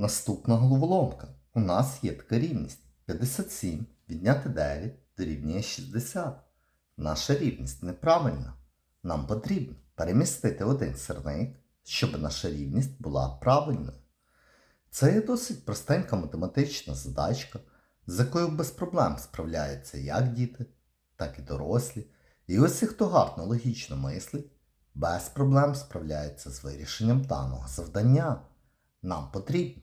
Наступна головоломка. У нас є така рівність. 57 відняти 9 дорівнює 60. Наша рівність неправильна. Нам потрібно перемістити один сирник, щоб наша рівність була правильною. Це є досить простенька математична задачка, з якою без проблем справляються як діти, так і дорослі. І усі, хто гарно логічно мислить, без проблем справляється з вирішенням даного завдання. Нам потрібно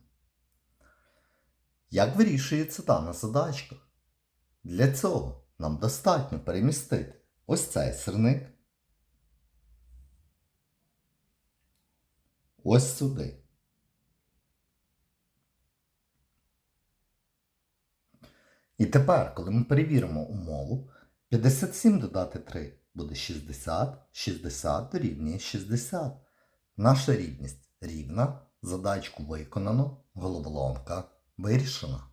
Як вирішується дана задачка? Для цього нам достатньо перемістити ось цей сирник ось сюди. І тепер, коли ми перевіримо умову, 57 додати 3 буде 60, 60 дорівнює 60. Наша рівність рівна, задачку виконано, головоломка вирішена.